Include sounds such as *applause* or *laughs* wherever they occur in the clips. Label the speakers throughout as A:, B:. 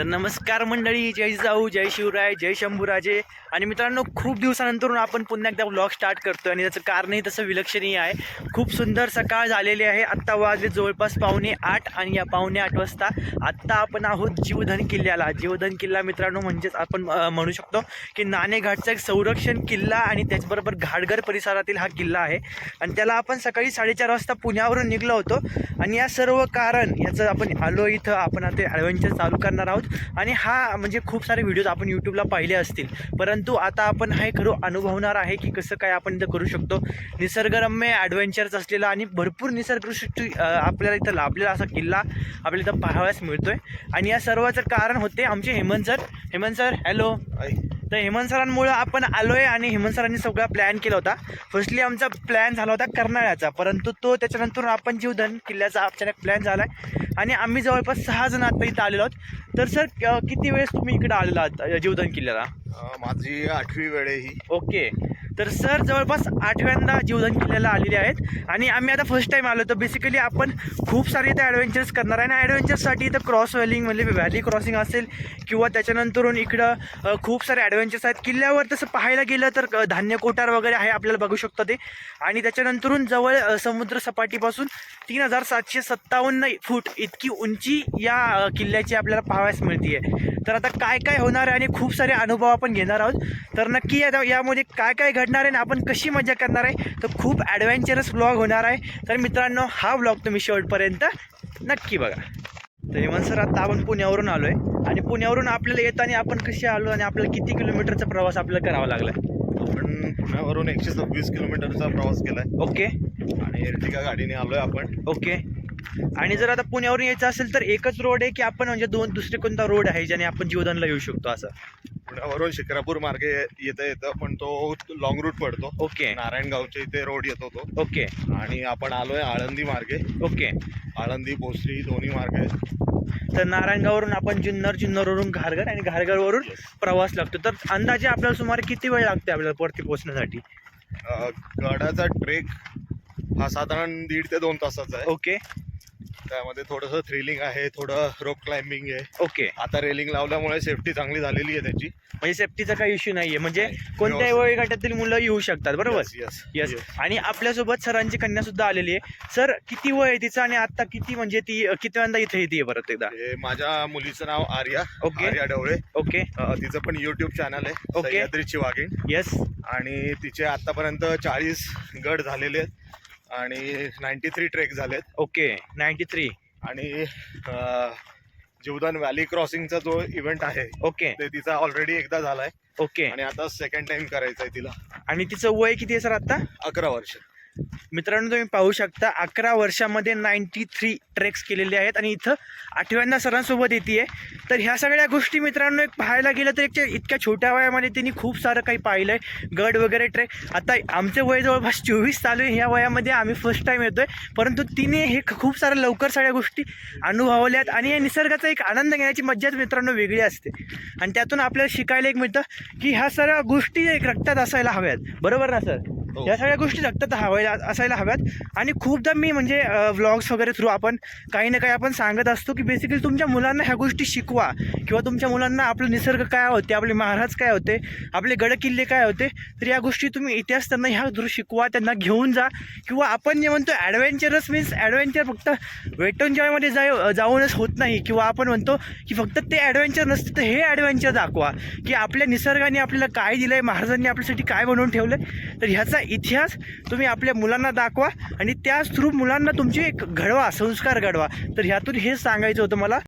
A: तर नमस्कार मंडळी जय जाऊ जय शिवराय जय शंभूराजे. आणि मित्रांनो खूप दिवसानंतरून आपण पुन्हा एकदा ब्लॉग स्टार्ट करतो आणि त्याचं कारणही तसं विलक्षणीय आहे. खूप सुंदर सकाळ झालेली आहे. आत्ता वाजले जवळपास पावणे आठ आणि या पावणे आठ वाजता आत्ता आपण आहोत जीवधन किल्ल्याला. जीवधन किल्ला मित्रांनो म्हणजेच आपण म्हणू शकतो की नाणेघाटचा एक संरक्षण किल्ला आणि त्याचबरोबर घाटघर परिसरातील हा किल्ला आहे. आणि त्याला आपण सकाळी साडेचार वाजता पुण्यावरून निघलो होतो. आणि या सर्व कारण याचं आपण आलो इथं. आपण आता ॲडव्हेंचर चालू करणार आहोत. आणि हा म्हणजे खूप सारे व्हिडिओज आपण यूट्यूबला पाहिले असतील. परंतु आता आपण हे खरं अनुभवणार आहे की कसं काय आपण इथं करू शकतो. निसर्गरम्य ॲडव्हेंचर्स असलेला आणि भरपूर निसर्गसृष्टी आपल्याला इथं लाभलेला असा किल्ला आपल्याला इथं पाहावयास मिळतोय. आणि या सर्वाचं कारण होते आमचे Hemant sir. Hemant sir hello तर हेमंत सरांमुळं आपण आलो आहे आणि हेमंत सरांनी सगळा प्लॅन केला होता. फर्स्टली आमचा प्लॅन झाला होता कर्नाळ्याचा. परंतु तो त्याच्यानंतर आपण जीवधन किल्ल्याचा अचानक प्लॅन झाला आहे आणि आम्ही जवळपास सहा जण आता इथं आलेलो आहोत. तर सर किती वेळेस तुम्ही इकडे आलेला आहात अ, जीवधन किल्ल्याला?
B: माझी आठवी वेळ आहे ही.
A: ओके. तर सर जवळपास आठव्यांदा जीवधन किल्ल्याला आलेले आहेत. आणि आम्ही आता फर्स्ट टाईम आलो तर बेसिकली आपण खूप सारे इथे ॲडव्हेंचर्स करणार आहे. आणि ॲडव्हेंचर्ससाठी इथं क्रॉस वेलिंग म्हणजे व्हॅली क्रॉसिंग असेल किंवा त्याच्यानंतरून इकडं खूप सारे ॲडव्हेंचर्स आहेत. किल्ल्यावर तसं पाहायला गेलं तर धान्य कोठार वगैरे आहे आपल्याला बघू शकतो ते. आणि त्याच्यानंतरून जवळ समुद्र सपाटीपासून तीन हजार सातशे सत्तावन्न फूट इतकी उंची या किल्ल्याची आपल्याला पाहावयास मिळते तर आता काय काय होणार आहे आणि खूप सारे अनुभव आपण घेणार आहोत. तर नक्की या यामध्ये काय काय घडणार आहे आणि आपण कशी मजा करणार आहे तर खूप ॲडव्हेंचरस ब्लॉग होणार आहे. तर मित्रांनो हा ब्लॉग तुम्ही शेवटपर्यंत नक्की बघा. तर मन सर आता आपण पुण्यावरून आलो आहे आणि पुण्यावरून आपल्याला येताना आपण कसे आलो आणि आपल्याला किती किलोमीटरचा प्रवास आपल्याला करावा लागला
B: आपण पुण्यावरून एकशे सव्वीस किलोमीटरचा प्रवास केलाय.
A: ओके.
B: आणि एर्टिगा गाडीने आलोय आपण.
A: ओके. आणि जर आता पुण्यावरून यायचं असेल तर एकच रोड आहे की आपण म्हणजे दोन दुसरे कोणता रोड आहे ज्याने आपण जीवदानला येऊ शकतो असं?
B: पुण्यावरून शिक्रापूर मार्गे येता येतं पण तो लॉंग रूट पडतो.
A: ओके.
B: नारायणगावच्या इथे रोड येतो तो
A: ओके.
B: आणि आपण आलोय आळंदी मार्गे.
A: ओके.
B: आळंदी भोसरी दोन्ही मार्गे.
A: तर नारायणगाववरून आपण जुन्नर जुन्नरवरून घारघर आणि घारघरवरून प्रवास लागतो. तर अंदाजे आपल्याला सुमारे किती वेळ लागते आपल्याला वरती पोहोचण्यासाठी?
B: गडाचा ट्रेक हा साधारण दीड ते दोन तासाचा आहे.
A: ओके.
B: त्यामध्ये थोडंसं थ्रिलिंग आहे थोडं रोप क्लाइम्बिंग आहे.
A: ओके
B: आता रेलिंग लावल्यामुळे सेफ्टी चांगली झालेली आहे त्याची.
A: म्हणजे सेफ्टीचा काही इश्यू नाहीये. म्हणजे कोणत्याही. वयोगटातील मुलं येऊ शकतात बरोबर?
B: येस
A: येस आणि आपल्यासोबत सरांची कन्या सुद्धा आलेली आहे. सर किती वय आहे तिचं आणि आता किती म्हणजे ती अ, कितव्यांदा इथे येते परत एकदा?
B: हे माझ्या मुलीचं नाव आर्या
A: ओके.
B: आर्या ढवळे
A: ओके
B: अ, तिचं पण युट्यूब चॅनल आहे
A: ओके.
B: सह्याद्रीची वाघीण.
A: येस
B: आणि तिचे आतापर्यंत चाळीस गड झालेले आहेत. आणि नाईन्टी थ्री ट्रेक झालेत.
A: ओके नाईन्टी थ्री
B: आणि जीवदान व्हॅली क्रॉसिंगचा जो इव्हेंट आहे
A: ओके.
B: ते तिचा ऑलरेडी एकदा झालाय.
A: ओके.
B: आणि आता सेकंड टाइम करायचा आहे तिला.
A: आणि तिचं वय किती आहे सर आता?
B: अकरा वर्ष.
A: मित्रांनो तुम्ही पाहू शकता अकरा वर्षामध्ये नाईन्टी थ्री ट्रेक्स केलेले आहेत आणि इथं आठव्यांदा सरांसोबत येते तर ह्या सगळ्या गोष्टी मित्रांनो एक पाहायला गेलं तर एक इतक्या छोट्या वयामध्ये त्यांनी खूप सारं काही पाहिलं आहे गड वगैरे ट्रेक आता आमचं वय जवळपास चोवीस चालू आहे ह्या वयामध्ये आम्ही फर्स्ट टाईम आहे परंतु तिने हे खूप साऱ्या लवकर सगळ्या गोष्टी अनुभवल्यात आणि या निसर्गाचा एक आनंद घेण्याची मज्जाच मित्रांनो वेगळी असते. आणि त्यातून आपल्याला शिकायला एक मिळतं की ह्या सगळ्या गोष्टी एक रक्तात असायला हव्यात. बरोबर ना सर?
B: हो.
A: या सगळ्या गोष्टी रक्तात हवायला असायला हव्यात. आणि खूपदा मी म्हणजे व्लॉग्स वगैरे थ्रू आपण काही ना काही आपण सांगत असतो की बेसिकली तुमच्या मुलांना ह्या गोष्टी शिकवा. किंवा तुमच्या मुलांना आपलं निसर्ग काय होते आपले महाराज काय होते आपले गडकिल्ले काय होते तर या गोष्टी तुम्ही इतिहास त्यांना ह्या थ्रू शिकवा त्यांना घेऊन जा. किंवा आपण जे म्हणतो ॲडव्हेंचरस मीन्स ॲडव्हेंचर फक्त वेट एन्जॉयमध्ये जाऊनच होत नाही. किंवा आपण म्हणतो की फक्त ते ॲडव्हेंचर नसतं तर हे ॲडव्हेंचर दाखवा. की आपल्या निसर्गाने आपल्याला काय दिलं आहे महाराजांनी आपल्यासाठी काय बनवून ठेवलं तर ह्याचा इतिहास तुम्ही आपल्या मुलांना दाखवा आणि त्याच थ्रू मुलांना तुमची एक घडवा संस्कार घडवा. तर ह्यातून हेच सांगायचं होतं मला.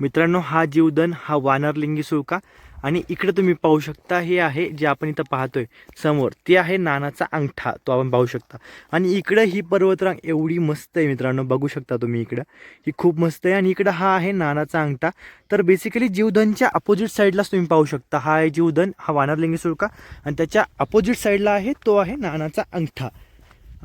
A: मित्रांनो हा जीवदन हा वानरलिंगी सुळका. आणि इकडे तुम्ही पाहू शकता हे आहे जे आपण इथं पाहतोय. समोर ते आहे नानाचा अंगठा तो आपण पाहू शकता. आणि इकडं ही पर्वतरांग एवढी मस्त आहे मित्रांनो बघू शकता तुम्ही इकडं. ही खूप मस्त आहे आणि इकडं हा आहे नानाचा अंगठा. तर बेसिकली जीवधनच्या अपोजिट साईडलाच तुम्ही पाहू शकता. हा आहे जीवधन हा वानरलिंगी सुळका आणि त्याच्या अपोजिट साईडला आहे तो आहे नानाचा अंगठा.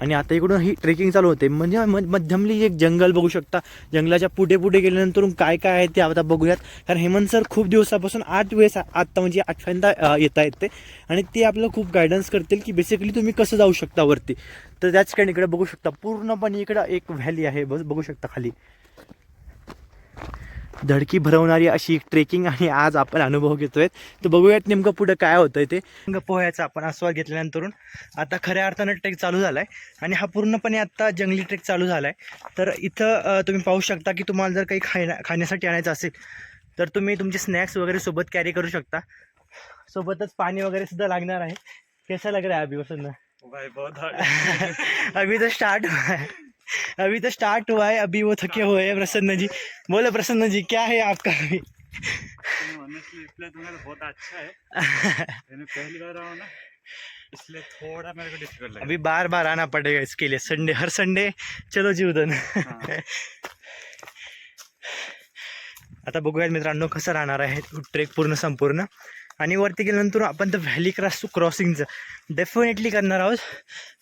A: आणि आता इकडून ही ट्रेकिंग चालू होते. म्हणजे म- मध्यमली एक जंगल बघू शकता. जंगलाच्या पुढे पुढे गेल्यानंतर काय काय आहे ते आता बघूयात. कारण हेमंत सर खूप दिवसापासून आठ वेळेस आत्ता म्हणजे आठव्यांदा येता येत आहेत ते. आणि ते आपलं खूप गायडन्स करतील की बेसिकली तुम्ही कसं जाऊ शकता वरती. तर त्याच ठिकाणी इकडे बघू शकता. पूर्णपणे इकडं एक व्हॅली आहे. बस बघू शकता खाली. धडकी भरवणारी अशी एक ट्रेकिंग आणि आज आपण अनुभव घेतोय. तर बघूयात नेमकं पुढं काय होतंय ते. पोह्याचा आपण आस्वाद घेतल्यानंतर आता खऱ्या अर्थानं ट्रेक चालू झालाय आणि हा पूर्णपणे आता जंगली ट्रेक चालू झालाय. तर इथं तुम्ही पाहू शकता की तुम्हाला जर काही खाण्या खाण्यासाठी आणायचं असेल तर तुम्ही तुमचे स्नॅक्स वगैरे सोबत कॅरी करू शकता. सोबतच पाणी वगैरे सुद्धा लागणार आहे. कैसा लग रहा है अभी वसंत
B: भाई बहुत
A: अभी तो स्टार्ट है *laughs* अभी तो स्टार्ट हुआ है अभी वो थके हुए हैं प्रसन्न जी। बोलो प्रसन्न जी क्या है आपका अभी?
C: तो बहुत अच्छा है। पहली बार हूँ ना इसलिए थोड़ा मेरे को डिफ़िकल्ट लगा
A: अभी बार बार आना पड़ेगा इसके लिए। संडे हर संडे चलो जीवदन
C: हाँ। *laughs*
A: आता बघूयात मित्रांनो कसं राहणार आहे? ट्रेक पूर्ण संपूर्ण? आणि वरती गेल्यानंतर आपण तर व्हॅली क्रॉस क्रॉसिंगचं डेफिनेटली करणार आहोत.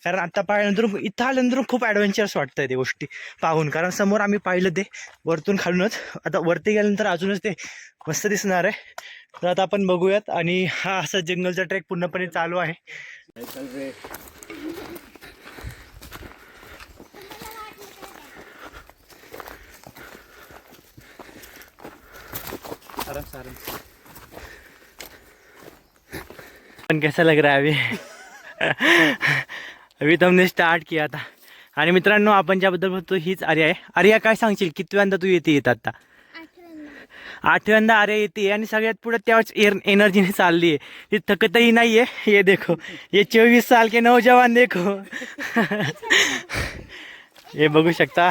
A: कारण आता पाहिल्यानंतर इथं आल्यानंतर खूप ॲडव्हेंचरस वाटतं आहे ते गोष्टी पाहून. कारण समोर आम्ही पाहिलं ते वरतून खालूनच. आता वरती गेल्यानंतर अजूनच ते मस्त दिसणार आहे. तर आता आपण बघूयात. आणि हा असा जंगलचा ट्रेक पूर्णपणे चालू आहे
C: आराम से आराम से
A: पण कैसा लग रहा है अभी? *laughs* अभी तो हमने स्टार्ट किया था। आणि मित्रांनो आपण ज्याबद्दल बोलतो हीच आर्या आहे. आर्या काय सांगशील? कितव्यांदा तू येते येत आता? आठव्यांदा. आर्या येते आणि सगळ्यात पुढे त्याच एनर्जीने चालली आहे. ती थकतही नाही आहे ये देखो. ये चोवीस साल के नौजवान देखो. *laughs* हे बघू शकता.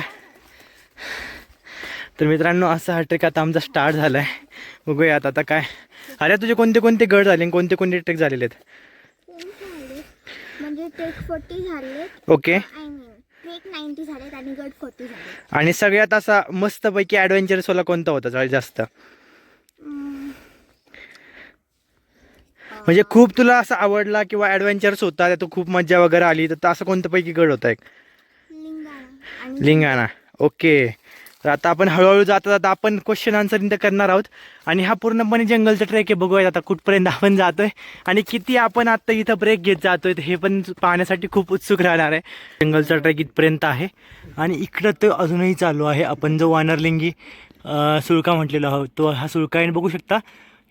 A: तर मित्रांनो असा हा ट्रेक आता आमचा स्टार्ट झाला आहे बघूयात आता काय अरे तुझे कोणते कोणते गड झाले कोणते कोणते ट्रेक झालेले आहेत?
D: म्हणजे
A: ओके
D: झालेत. आणि
A: सगळ्यात असा मस्तपैकी ॲडव्हेंचरस वाला कोणता होता सगळ्यात जास्त? म्हणजे खूप तुला असं आवडला किंवा ॲडव्हेंचरस होता त्यात खूप मजा वगैरे आली तर असं कोणतं पैकी गड होता एक?
D: लिंगाणा.
A: ओके तर आता आपण हळूहळू जाता जाता आपण क्वेश्चन आन्सर इथं करणार आहोत. आणि हा पूर्णपणे जंगलचा ट्रेक आहे. बघूया आता कुठपर्यंत आपण जातोय आणि किती आपण आता इथं ब्रेक घेत जातोय. तर हे पण पाहण्यासाठी खूप उत्सुक राहणार आहे. जंगलचा ट्रेक इथपर्यंत आहे. आणि इकडं तो अजूनही चालू आहे. आपण जो वानरलिंगी सुळका म्हटलेला आहोत तो हा सुळका आहे. बघू शकता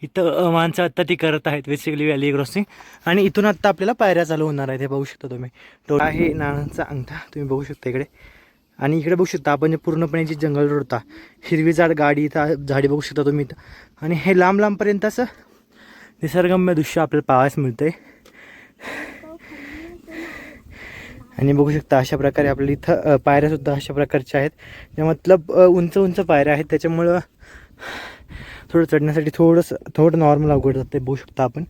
A: इथं माणसं आत्ता ती करत आहेत. बेसिकली व्हॅली क्रॉसिंग आणि इथून आत्ता आपल्याला पायऱ्या चालू होणार आहेत. हे बघू शकता तुम्ही. तो आहे नानांचा अंगठा. तुम्ही बघू शकता इकडे. आणि इकडे बघू शकता आपण जे पूर्णपणे जे जंगल रोड होता हिरवीजाड गाडी इथं झाडी बघू शकता तुम्ही इथं. आणि हे लांब लांबपर्यंत असं निसर्गम्य दृश्य आपल्याला पाहायला मिळतंय. आणि बघू शकता अशा प्रकारे आपल्या इथं पायऱ्यासुद्धा अशा प्रकारच्या आहेत. त्या मतलब उंच उंच पायऱ्या आहेत. त्याच्यामुळं थोडं चढण्यासाठी थोडंसं थोडं नॉर्मल अवघड जातं बघू शकता आपण.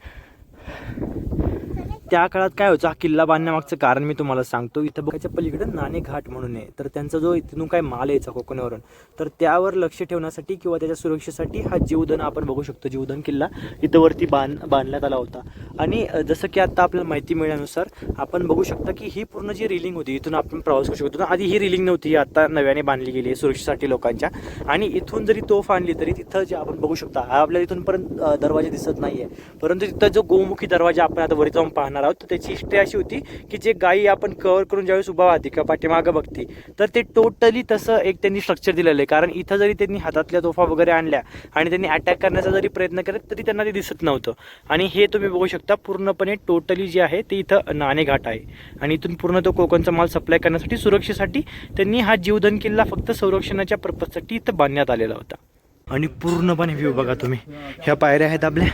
A: त्या काळात काय व्हायचं हा किल्ला बांधण्यामागचं कारण मी तुम्हाला सांगतो. इथं बघायच्या पलीकडे नाणे घाट म्हणून आहे. तर त्यांचा जो इथून काय माल यायचा कोकणावरून तर त्यावर लक्ष ठेवण्यासाठी किंवा त्याच्या सुरक्षेसाठी हा जीवधन आपण बघू शकतो. जीवधन किल्ला इथं वरती बांध बांधण्यात आला होता. आणि जसं की आता आपल्याला माहिती मिळाल्यानुसार आपण बघू शकता की ही पूर्ण जी रिलिंग होती इथून आपण प्रवास करू शकतो. आधी ही रिलिंग नव्हती ही आता नव्याने बांधली गेली आहे सुरक्षेसाठी लोकांच्या. आणि इथून जरी तोफ आणली तरी तिथं जे आपण बघू शकता हा आपल्याला इथूनपर्यंत अ, दरवाजा दिसत नाही आहे परंतु तिथं जो गोमुखी दरवाजा आपण आता वरी जाऊन पाहणार आहोत. तर त्याची हिस्ट्री अशी होती की जे गायी आपण कव्हर करून ज्यावेळेस उभा वाहते किंवा पाठीमागं बघते तर ते टोटली तसं एक त्यांनी स्ट्रक्चर दिलेलं आहे. कारण इथं जरी त्यांनी हातातल्या तोफा वगैरे आणल्या आणि त्यांनी अटॅक करण्याचा जरी प्रयत्न केला तरी त्यांना ते दिसत नव्हतं. आणि हे तुम्ही बघू शकता पूर्णपणे टोटली जे आहे ते इथं नाणेघाट आहे. आणि इथून पूर्ण तो कोकणचा माल सप्लाय करण्यासाठी सुरक्षेसाठी त्यांनी हा जीवधन किल्ला फक्त संरक्षणाच्या पर्पजसाठी इथं बांधण्यात आलेला होता. आणि पूर्णपणे व्ह्यू बघा तुम्ही. ह्या पायऱ्या आहेत आपल्या.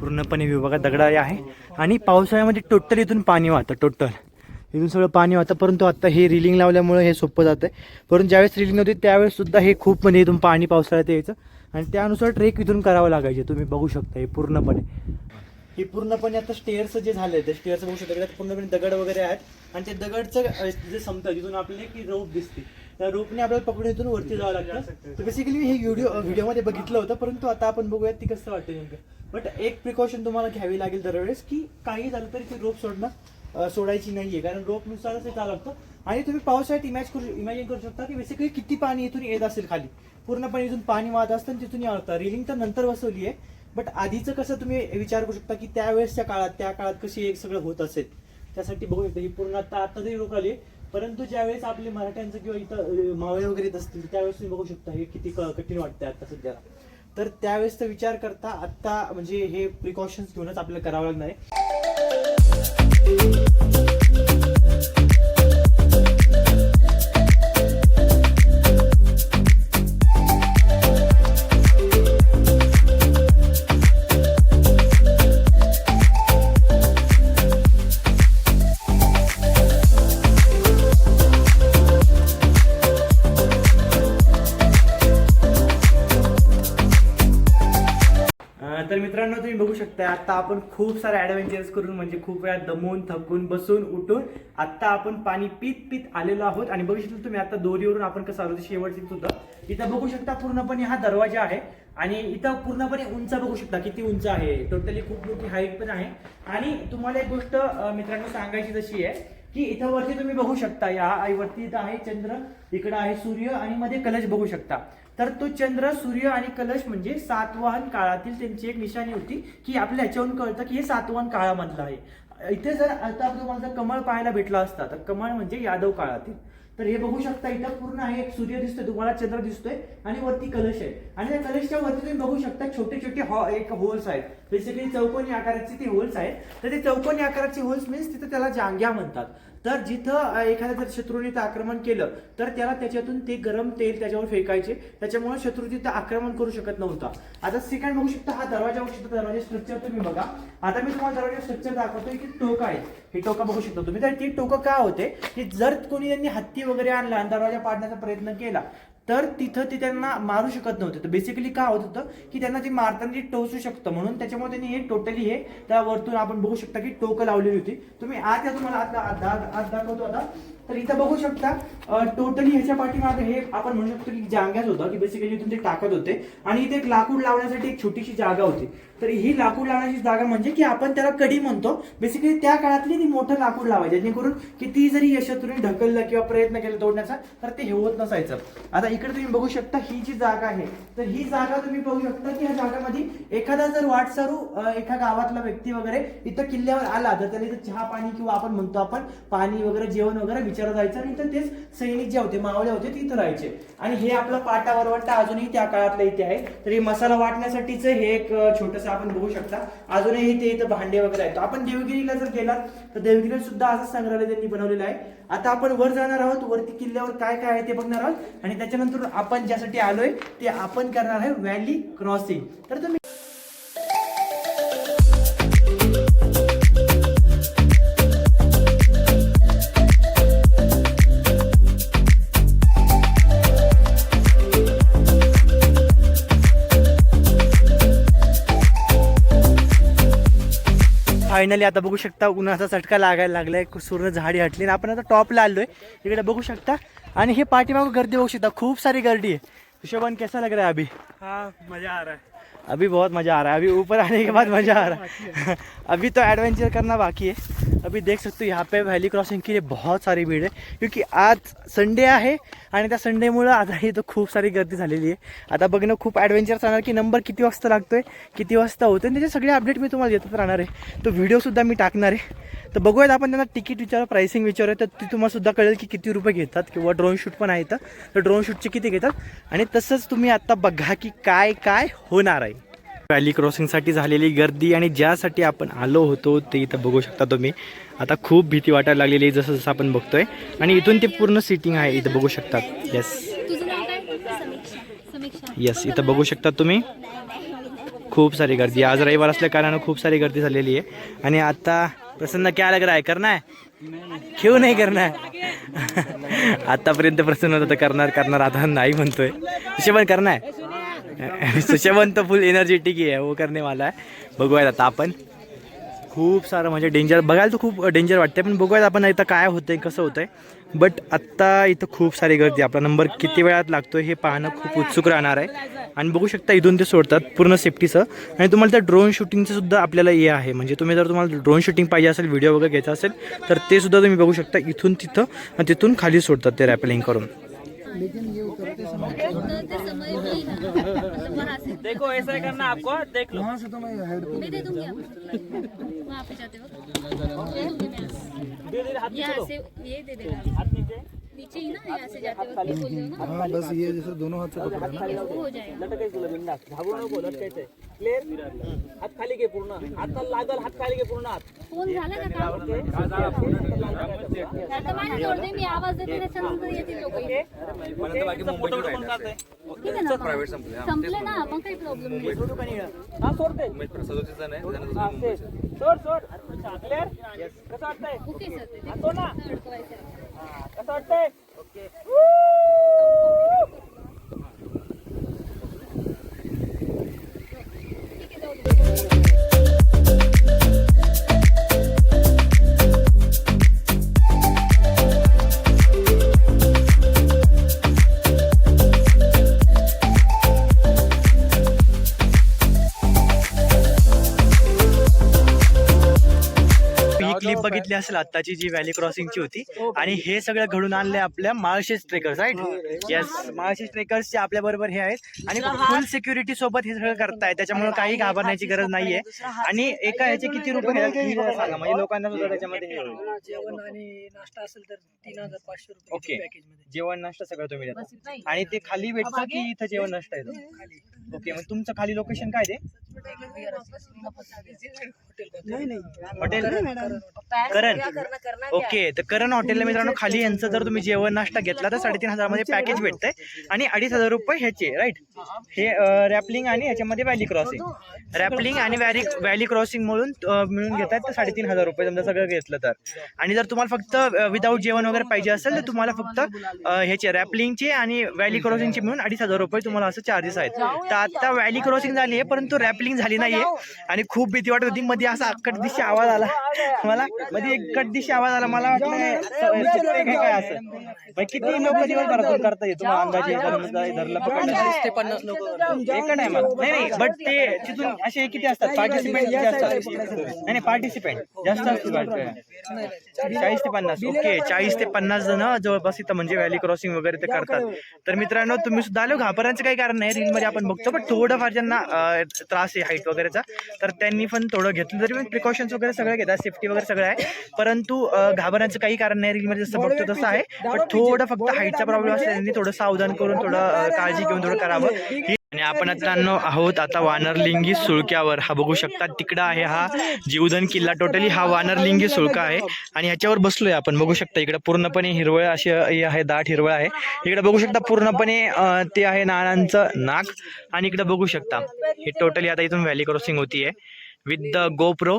A: पूर्णपणे व्ह्यू बघा दगडा आहे. आणि पावसाळ्यामध्ये टोटल इथून पाणी वाहतं टोटल. इथून सगळं पाणी वाहतं परंतु आता हे रिलिंग लावल्यामुळे हे सोपं जातं आहे परंतु ज्यावेळेस रिलिंग नव्हती त्यावेळेस सुद्धा हे खूप म्हणजे इथून पाणी पावसाळ्यात यायचं. आणि त्यानुसार ट्रेक इथून करावं लागायचे. तुम्ही बघू शकता हे पूर्णपणे. हे पूर्णपणे आता स्टेअर्स जे झाले ते स्टेअर्स बघू शकता. पूर्णपणे दगड वगैरे आहेत. आणि ते दगडचं जे संपतं तिथून आपल्याला की रोप दिसते. त्या रोपने आपल्याला पकडून इथून वरती जावं लागतं. तर बेसिकली हे व्हिडिओ व्हिडिओमध्ये बघितलं होतं परंतु आता आपण बघूयात ती कसं वाटतं नेमकं. बट एक प्रिकॉशन तुम्हाला घ्यावी लागेल दरवेळेस की काही झालं तरी ती रोप सोडणं सोडायची नाहीये. कारण रोप नुसारच हे चालू लागतं आणि तुम्ही पावसाळ्यात इमॅज करू इमॅजिन करू शकता की बेसिकली किती पाणी इथून येत असेल खाली. पूर्णपणे इथून पाणी वाहत असतं आणि तिथून यावं रिलिंग तर नंतर बसवली आहे बट आधीचं कसं तुम्ही विचार करू शकता की त्यावेळेसच्या काळात त्या काळात कशी एक सगळं होत असेल. त्यासाठी बघू शकता ही पूर्ण आता आता जरी रोख आली परंतु ज्यावेळेस आपले मराठ्यांचं किंवा इथं मावळे वगैरे येत असतील त्यावेळेस तुम्ही बघू शकता हे किती क- कठीण वाटतंय आता सध्याला तर त्यावेळेसचा विचार करता आत्ता म्हणजे हे प्रिकॉशन्स घेऊनच आपल्याला करावं लागणार आहे. आत्ता आता आपण खूप सारे ॲडव्हेंचर्स करून म्हणजे खूप वेळा दमून थकून बसून उठून आता आपण पाणी पीत पीत आलेलो आहोत. आणि बघू शकता तुम्ही आता दोरीवरून आपण कसं आलो शेवटची सुद्धा इथं बघू शकता पूर्णपणे हा दरवाजा आहे. आणि इथं पूर्णपणे उंच बघू शकता किती उंच आहे. टोटली खूप मोठी हाईट पण आहे. आणि तुम्हाला एक गोष्ट मित्रांनो सांगायची जशी आहे की इथं वरती तुम्ही बघू शकता या वरती इथं आहे चंद्र इकडं आहे सूर्य आणि मध्ये कलश बघू शकता. तर तो चंद्र सूर्य आणि कलश म्हणजे सातवाहन काळातील त्यांची एक निशाणी होती की आपल्या याच्यावरून कळतं की हे सातवाहन काळामधलं आहे. इथे जर आता तुम्हाला जर कमळ पाहायला भेटला असता तर कमळ म्हणजे यादव काळातील. तर हे बघू शकता इथं पूर्ण आहे एक सूर्य दिसतोय तुम्हाला चंद्र दिसतोय आणि वरती कलश आहे. आणि त्या कलशच्या वरती तुम्ही बघू शकता छोटे छोटे हॉ हो, एक होल्स आहेत. बेसिकली चौकोनी आकाराचे ते होल्स आहेत. तर ते चौकोनी आकाराचे होल्स मीन्स तिथे त्याला जांग्या म्हणतात. तर जिथं एखाद्या जर शत्रूने आक्रमण केलं तर त्याला त्याच्यातून ते गरम तेल त्याच्यावर फेकायचे. त्याच्यामुळे शत्रू तिथं आक्रमण करू शकत नव्हता. आता सेकंड बघू शकता हा दरवाजा बघू शकता दरवाजा स्ट्रक्चर तुम्ही बघा. आता मी तुम्हाला दरवाजा स्ट्रक्चर दाखवतोय की टोक आहे. हे टोका बघू शकता तुम्ही. तर ती टोकं का होते? की जर कोणी त्यांनी हत्ती वगैरे आणला आणि दरवाजा पाडण्याचा प्रयत्न केला तर तिथं ते त्यांना मारू शकत नव्हते. तर बेसिकली काय होत होतं की त्यांना ते मारताना ते टोचू शकतं. म्हणून त्याच्यामुळे त्यांनी हे टोटली हे त्या वरतून आपण बघू शकता की टोकं लावलेली होती. तुम्ही आत या तुम्हाला आत आत- दाखवतो आता. तर इथं बघू शकता टोटली ह्याच्या पाठीमागे हे आपण म्हणू शकतो की जांग्याच होतं की बेसिकली इथून ते टाकत होते. आणि इथे एक लाकूड लावण्यासाठी एक छोटीशी जागा होती. तर ही लाकूड लावण्याची जागा म्हणजे की आपण त्याला कडी म्हणतो. बेसिकली त्या काळातली ती मोठं लाकूड लावायचं जेणेकरून ती जरी यशत्रूने ढकललं किंवा प्रयत्न केला तोडण्याचा तर ते होत नसायचं. आता इकडे तुम्ही बघू शकता ही जी जागा आहे तर ही जागा तुम्ही बघू शकता की ह्या जागामध्ये एखादा जर वाटसारू एका गावातला व्यक्ती वगैरे इथं किल्ल्यावर आला तर त्याला इथं चहा पाणी किंवा आपण म्हणतो आपण पाणी वगैरे जेवण वगैरे विचारत जायचं आणि इथं तेच सैनिक जे होते मावळे होते तिथं राहायचे. आणि हे आपलं पाटावर वाटतं अजूनही त्या काळातलं इथे आहे. तर हे मसाला वाटण्यासाठीच हे एक छोटस आपण बघू शकता. अजूनही ते इथं भांडे वगैरे आहेत. आपण देवगिरीला जर गेलात तर देवगिरीला सुद्धा असं संग्रहालय त्यांनी बनवलेलं आहे. आता आपण वर जाणार आहोत. वरती किल्ल्यावर काय काय आहे ते बघणार आहोत. आणि त्याच्यानंतर आपण ज्यासाठी आलोय ते आपण करणार आहे व्हॅली क्रॉसिंग तर तुम्ही फायनली आता बघू शकता उन्हाचा चटका लागायला लागलाय सूर्ण झाडी हटली आणि आपण आता टॉपला आलोय. इकडे बघू शकता. आणि हे पाठीमागं गर्दी बघू शकता. खूप सारी गर्दी आहे. शोभन कैसा लग रहा है अभी?
C: हाँ मजा आ रहा है.
A: अभी बहुत मज़ा आ रहा है. अभी ऊपर आने के बाद मज़ा आ रहा है. *laughs* अभी तो एडवेंचर करना बाकी है. अभी देख सकते हो यहाँ पे व्हॅली क्रॉसिंग के लिए बहुत सारी भीड़ आहे क्योंकि आज संडे आहे. आणि त्या संडेमुळं आता इथं खूप सारी गर्दी झालेली आहे. आता बघणं खूप ॲडव्हेंचर राहणार की नंबर किती वाजता लागतोय किती वाजता होतं आणि त्याचे सगळे अपडेट मी तुम्हाला देतच राहणार आहे. तो व्हिडिओसुद्धा मी टाकणार आहे. तर बघूयात आपण त्यांना तिकीट विचारू प्राइसिंग विचारू तर ती तुम्हालासुद्धा कळेल की किती रुपये घेतात किंवा ड्रोन शूट पण आहे तर ड्रोन शूटचे किती घेतात. आणि तसंच तुम्ही आत्ता बघा की काय काय होणार आहे. व्हॅली क्रॉसिंगसाठी झालेली गर्दी आणि ज्यासाठी आपण आलो होतो ते इथं बघू शकता तुम्ही. आता खूप भीती वाटायला लागलेली आहे जसं जसं आपण बघतोय. आणि इथून ते पूर्ण सिटिंग आहे इथं बघू शकतात. येस येस इथं बघू शकता तुम्ही. खूप सारी गर्दी. आज रविवार असल्या कारणानं खूप सारी गर्दी झालेली आहे. आणि आता प्रसन्न क्या लग रहा है? करना है? क्यों नाही करणार *laughs* आतापर्यंत प्रसन्न होता करणार करणार आता नाही म्हणतोय. सुशेबन करणार है सुशेबन तो फुल एनर्जेटिक ही है वो करने वाला है बघूयात आता आपण. खूप सारं म्हणजे डेंजर बघायला तर खूप डेंजर वाटते पण बघूयात आपण इथं काय होतंय कसं होतंय. बट आत्ता इथं खूप सारी गर्दी आपला नंबर किती वेळात लागतोय हे पाहणं खूप उत्सुक राहणार आहे. आणि बघू शकता इथून ते सोडतात पूर्ण सेफ्टीचं आणि तुम्हाला त्या ड्रोन शूटिंगचं सुद्धा आपल्याला हे आहे. म्हणजे तुम्ही जर तुम्हाला ड्रोन शूटिंग पाहिजे असेल व्हिडिओ वगैरे घ्यायचा असेल तर ते सुद्धा तुम्ही बघू शकता इथून तिथं आणि तिथून खाली सोडतात ते रॅपलिंग करून.
E: देखो ऐसा करना आपको देख लो।
F: से तो मैं दे दूँगी आपको। वहाँ पे जाते वक्त।
E: धीरे धीरे हाथ
F: यहाँ से ये दे देगा
E: हाथ नीचे।
F: नीचे ही ना यहाँ से जाते वक्त ये बोल रहे हो ना।
G: बस ये जैसे दोनों हाथ से पकड़ना
F: ठीक है, वो हो जाएगा।
E: लटकायचं तुला बिंदास घाबरू नको लटकायचंय क्लिअर हात खाली घे पूर्ण। हात लागल हात खाली घे पूर्ण हात
F: फोन झाला का काम आता माझ्या जोड दे मी आवाज देते त्याच्यानंतर येतील लोक
E: फोटो फोटो पण काढताय
F: ठीक आहे ना संपले. ना मग काही प्रॉब्लेम नाही.
E: हा सोडते हा, ते. सोड सोड. क्लिअर कसं वाटतंय
F: ओके सर ते.
E: हा, सोड ना.
F: अडकवायचं. आहे.
E: कसं वाटतंय? ओके.
A: बघितली असेल आत्ताची जी व्हॅली क्रॉसिंगची होती. आणि हे सगळं घडून आणले आपल्या Malshej trekkers right yes Malshej trekkers आपल्या बरोबर हे आहेत. आणि फुल सिक्युरिटी सोबत हे सगळं करतायत. त्याच्यामुळे काही घाबरण्याची गरज नाहीये. आणि एका ह्याचे किती रुपये सांगा. म्हणजे लोकांना सुद्धा त्याच्यामध्ये हे.
H: जेवण आणि नाश्ता असेल तर तीन हजार पाचशे रुपये
A: ओके. जेवण नाश्ता सगळं तुम्ही देता. आणि ते खाली भेटतं की इथं जेवण नाश्ता येतो? ओके मग तुमचं खाली लोकेशन काय ते? हॉटेल करण. ओके तर करण हॉटेलला मित्रांनो खाली यांचं जर तुम्ही जेवण नाश्ता घेतला तर साडेतीन हजारमध्ये पॅकेज भेटतंय. आणि अडीच हजार रुपये ह्याचे राईट हे रॅपलिंग आणि ह्याच्यामध्ये व्हॅली क्रॉसिंग रॅपलिंग आणि व्हॅली व्हॅली क्रॉसिंग म्हणून मिळून घेतात तर साडेतीन हजार रुपये समजा सगळं घेतलं तर. आणि जर तुम्हाला फक्त विदाऊट जेवण वगैरे पाहिजे असेल तर तुम्हाला फक्त ह्याचे रॅपलिंगचे आणि व्हॅली क्रॉसिंगचे मिळून अडीच हजार रुपये तुम्हाला असं चार्जेस आहेत. तर आता व्हॅली क्रॉसिंग झाली आहे परंतु रॅप रॅपलिंग झाली नाहीये. आणि खूप भीती वाटत होती. मध्ये असा कटदिशी आवाज आला. मला मध्ये एक कटदिशी आवाज आला. मला वाटलं हे काय असं? किती लोक दिवसभरातून करता तुम्हाला अंदाजे धरलं- धरलं पकडलं.
H: ते पन्नास लोक
A: एका टायमाला नाही नाही बट ते तिथून असे किती असतात? पार्टिसिपेंट किती असतात. नाही नाही पार्टिसिपेंट जास्त असतात चाळीस ते पन्नास. ओके चाळीस ते पन्नास जण जवळपास इथं म्हणजे व्हॅली क्रॉसिंग वगैरे ते करतात. तर मित्रांनो तुम्ही सुद्धा आलो. घाबरायचं काही कारण नाही. रील मध्ये आपण बघतो पण थोडंफार ज्यांना त्रास असे हाईट वगैरेचा. तर त्यांनी पण थोडं घेतलं. तरी पण प्रिकॉशन्स वगैरे सगळं घेतात. सेफ्टी वगैरे सगळं आहे. परंतु घाबरण्याचं घाबरायचं काही कारण नाही. रील मध्ये जसं बघतो तसं आहे. पण थोडं फक्त हाईटचा प्रॉब्लेम असतो त्यांनी थोडं सावधान करून थोडं काळजी घेऊन थोडं करावं. आणि आपण आता आहोत आता वानरलिंगी सुळक्यावर. हा बघू शकता तिकडं आहे हा जीवधन किल्ला. टोटली हा वानरलिंगी सुळका आहे. आणि ह्याच्यावर बसलोय आपण. बघू शकता इकडे पूर्णपणे हिरवळ अशी आहे दाट हिरवळ आहे. इकडे बघू शकता पूर्णपणे ते आहे नानांचं नाक. आणि इकडे बघू शकता. हे टोटली आता इथून व्हॅली क्रॉसिंग होतीये. विथ द गोप्रो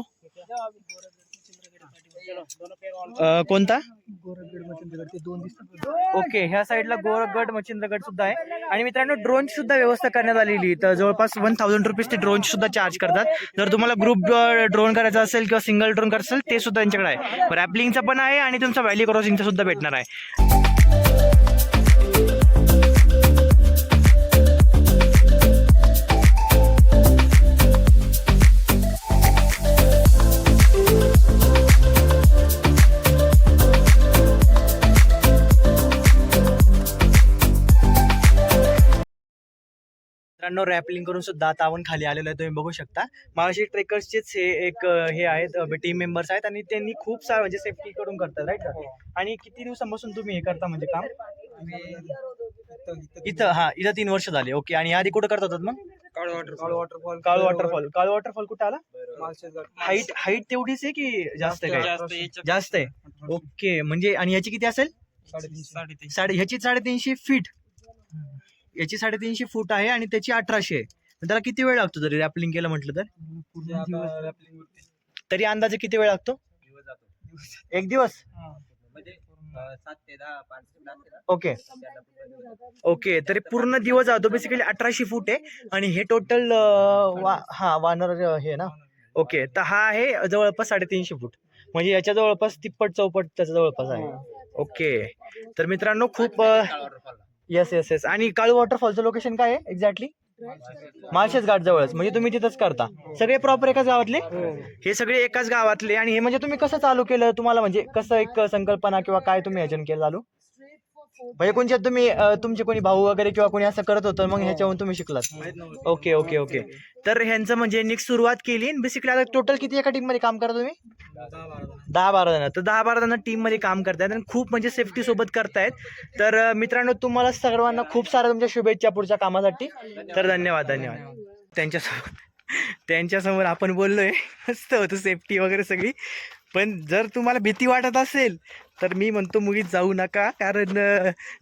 A: कोणता?
H: गोरखगड मच्छिंद्रगड ते दोन दिसतात
A: ओके ह्या साईडला गोरखगड मच्छिंद्रगड सुद्धा आहे. आणि मित्रांनो ड्रोनची सुद्धा व्यवस्था करण्यात आलेली तर जवळपास वन थाउजंड रुपीज ते ड्रोनची सुद्धा चार्ज करतात. जर तुम्हाला ग्रुप ड्रोन करायचा असेल किंवा सिंगल ड्रोन करायचं असेल ते सुद्धा त्यांच्याकडे आहे. रॅपलिंगचा पण आहे आणि तुमचा व्हॅली क्रॉसिंगचा सुद्धा भेटणार आहे. मित्रांनो रॅपलिंग करून सुद्धा आता आपण खाली आलेलो आहे. तुम्ही बघू शकता. माळशी ट्रेकर्सचेच हे एक हे आहेत टीम मेंबर्स आहेत आणि त्यांनी खूप सारं म्हणजे सेफ्टी करून करतात राईट आणि किती दिवसांपासून तुम्ही हे करता म्हणजे काम? इथं हा इथं तीन वर्ष झाले. ओके आणि आधी कुठं करत होतात मग?
G: Kalu waterfall waterfall
A: Kalu waterfall Kalu waterfall कुठं आला? हाईट हाईट तेवढीच आहे की जास्त आहे काय जास्त आहे. ओके म्हणजे आणि याची किती असेल? साडे ह्याची साडेतीनशे फीट याची साडेतीनशे फूट आहे आणि त्याची अठराशे आहे. त्याला किती वेळ लागतो जरी रॅपलिंग केलं म्हटलं तर? तरी अंदाजे किती वेळ लागतो? एक दिवस? ओके. ओके तरी पूर्ण दिवस जातो. बेसिकली अठराशे फूट आहे. आणि हे टोटल हा वानर हे ना? ओके तर हा आहे जवळपास साडेतीनशे फूट. म्हणजे याच्या जवळपास तिप्पट चौपट त्याच्या जवळपास आहे. ओके. तर मित्रांनो खूप येस येस येस आणि काळू वॉटरफॉलचं लोकेशन काय आहे एक्झॅक्टली माळशेज घाट जवळच. म्हणजे तुम्ही तिथंच करता. सगळे प्रॉपर एकाच गावातले? हे. सगळे एकाच गावातले. आणि हे म्हणजे तुम्ही कसं चालू केलं? तुम्हाला म्हणजे कसं एक संकल्पना किंवा काय तुम्ही ह्याच्यानं केलं चालू? म्हणजे कोणच्या तुम्ही तुमचे कोणी भाऊ वगैरे किंवा कोणी असं करत होतं मग ह्याच्यावरून तुम्ही शिकलात? ओके ओके ओके तर ह्यांचं म्हणजे निक सुरुवात केली. बेसिकली आता टोटल किती एका टीममध्ये काम करा तुम्ही? दहा बारा जण. तर दहा बारा जण टीममध्ये काम करतायत आणि खूप म्हणजे सेफ्टी सोबत करतायत. तर मित्रांनो तुम्हाला सर्वांना खूप साऱ्या तुमच्या शुभेच्छा पुढच्या कामासाठी. तर धन्यवाद धन्यवाद. त्यांच्यासमोर त्यांच्यासमोर आपण बोललोय. मस्त होतं सेफ्टी वगैरे सगळी. पण जर तुम्हाला भीती वाटत असेल तर मी म्हणतो मुळीच जाऊ नका. कारण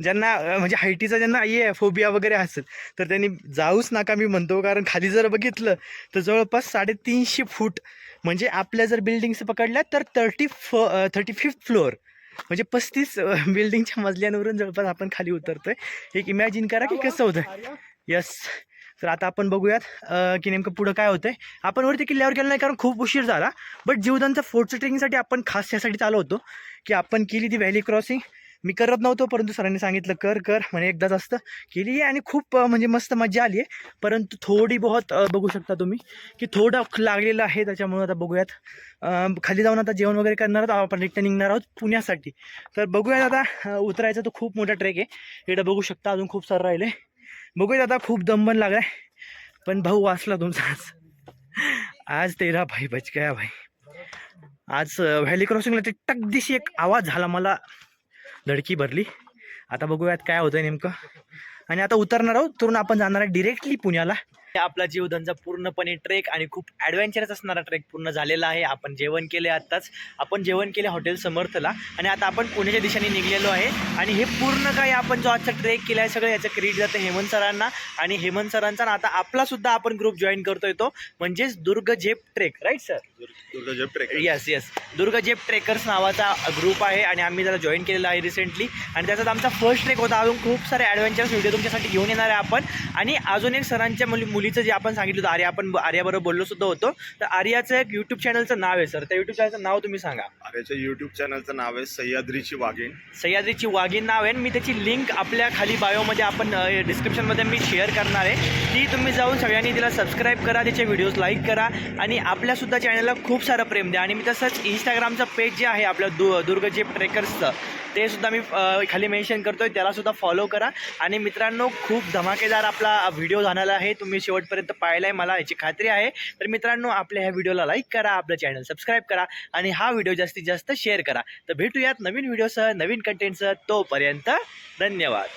A: ज्यांना म्हणजे हायटीचा ज्यांना ये फोबिया वगैरे असेल तर त्यांनी जाऊच नका मी म्हणतो. कारण खाली जर बघितलं तर जवळपास साडेतीनशे फूट म्हणजे आपल्या जर बिल्डिंग्स पकडल्या तर थर्टी फ थर्टी फिफ्थ फ्लोअर म्हणजे पस्तीस बिल्डिंगच्या मजल्यांवरून जवळपास आपण खाली उतरतोय. एक इमॅजिन करा की कसं होतं यस तर आता आपण बघूयात की नेमकं पुढं काय होतंय. आपण वरती किल्ल्यावर गेलो नाही कारण खूप उशीर झाला. बट जीवदानचा फोर्टचं ट्रेकिंगसाठी आपण खास यासाठी आलो होतो की आपण केली ती व्हॅली क्रॉसिंग मी करत नव्हतो परंतु सरांनी सांगितलं कर कर. म्हणे एकदाच असतं. केली आहे आणि खूप म्हणजे मस्त मजा आली आहे. परंतु थोडी बहुत बघू शकता तुम्ही की थोडं लागलेलं आहे त्याच्यामुळे आता बघूयात. खाली जाऊन आता जेवण वगैरे करणार आहोत. आपण रिटर्न निघणार आहोत पुण्यासाठी. तर बघूयात आता उतरायचं उतरायचा तो खूप मोठा ट्रेक आहे. इकडं बघू शकता अजून खूप सर राहिले. बघूयात आता खूप दमबन लागलाय. पण भाऊ वाचला तुमचा आज. आज तेरा भाई बच गया भाई. आज व्हॅली क्रॉसिंगला ते टक दिशी एक आवाज झाला मला. धडकी भरली. आता बघूयात काय होतंय नेमकं. आणि आता उतरणार आहोत तरुण आपण जाणार आहे डिरेक्टली पुण्याला. आपला जीवधनचा पूर्णपणे ट्रेक आणि खूप ॲडव्हेंचरस असणारा ट्रेक पूर्ण झालेला आहे. आपण जेवण केले आत्ताच. आपण जेवण केले हॉटेल समर्थला. आणि आता आपण पुण्याच्या दिशेने निघलेलो आहे. आणि हे पूर्ण काही आपण जो आजचा ट्रेक केला आहे सगळं याचं क्रेडिट जातं हेमंत सरांना. आणि हेमंत सरांचा आणि आता आपला सुद्धा आपण ग्रुप जॉईन करतोय तो. म्हणजेच Durg Zep trek right sir
B: Durgajay trek
A: yes yes Durg Jep trekkers नावाचा ग्रुप आहे आणि आम्ही त्याला जॉईन केलेला आहे रिसेंटली आणि त्याच्यात आमचा फर्स्ट ट्रेक होता. अजून खूप सारे ॲडव्हेंचरस व्हिडिओ तुमच्यासाठी घेऊन येणार आहे आपण. आणि अजून एक सरांच्या मुली मुलीचं जे आपण सांगितलं होतं आर्या आपण आर्याबरोबर बोललो सुद्धा होतो. तर आर्याचं एक यूट्यूब चॅनलचं नाव आहे सर. त्या यूट्यूब चॅनलचं नाव तुम्ही सांगा.
B: याच्या युट्यूब चॅनलचं नाव आहे सह्याद्रीची वाघीण.
A: सह्याद्रीची वाघीण नाव आहे. आणि मी त्याची लिंक आपल्या खाली बायोमध्ये आपण डिस्क्रिप्शनमध्ये मी शेअर करणार आहे. ती तुम्ही जाऊन सगळ्यांनी तिला सबस्क्राईब करा त्याचे व्हिडिओज लाईक करा आणि आपल्यासुद्धा चॅनलला खूप सारं प्रेम द्या. आणि मी तसंच इंस्टाग्रामचं पेज जे आहे आपलं दु दुर्गजेप ट्रेकर्सचं ते सुद्धा मी खाली मेन्शन करतो आहे त्यालासुद्धा फॉलो करा. आणि मित्रांनो खूप धमाकेदार आपला व्हिडिओ झालेला आहे. तुम्ही शेवटपर्यंत पाहिला आहे मला याची खात्री आहे. तर मित्रांनो आपल्या ह्या व्हिडिओला लाईक करा आपलं चॅनल सबस्क्राईब करा आणि हा व्हिडिओ जास्तीत जास्त शेअर करा. तर भेटूयात नवीन व्हिडिओसह नवीन कंटेंटसह तोपर्यंत धन्यवाद.